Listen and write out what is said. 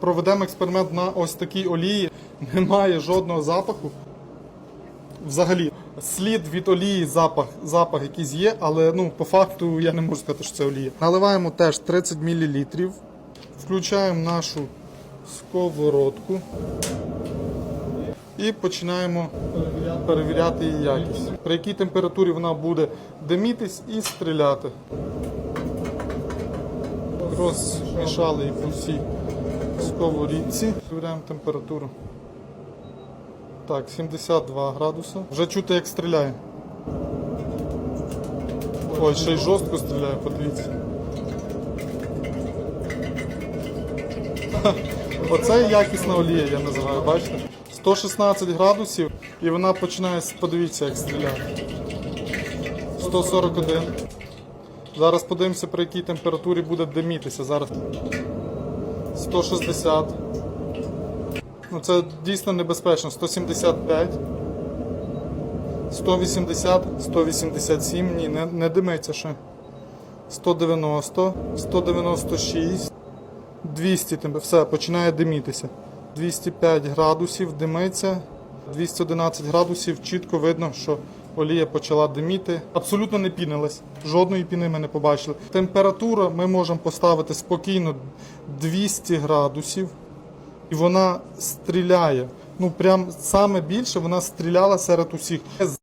проведемо експеримент на ось такій олії. Немає жодного запаху. Взагалі, слід від олії, запах, запах якийсь є, але ну, по факту я не можу сказати, що це олія. Наливаємо теж 30 мл. Включаємо нашу сковородку і починаємо перевіряти її якість. При якій температурі вона буде димітись і стріляти. Розмішали її по всій сковорідці. Перевіряємо температуру. Так, 72 градуси. Вже чути, як стріляє. Ой, ще й жорстко стріляє, подивіться. Оце якісна олія, я називаю, бачите? 116 градусів і вона починає, подивіться, як стріляє. 141. Зараз подивимося, при якій температурі буде димітися. Зараз 160. Ну, це дійсно небезпечно. 175. 180, 187, ні, не, не димиться ще. 190, 196, 200, все, починає димітися. 205 градусів димиться, 211 градусів, чітко видно, що олія почала диміти. Абсолютно не пінилась, жодної піни ми не побачили. Температура ми можемо поставити спокійно 200 градусів і вона стріляє. Ну прям саме більше вона стріляла серед усіх.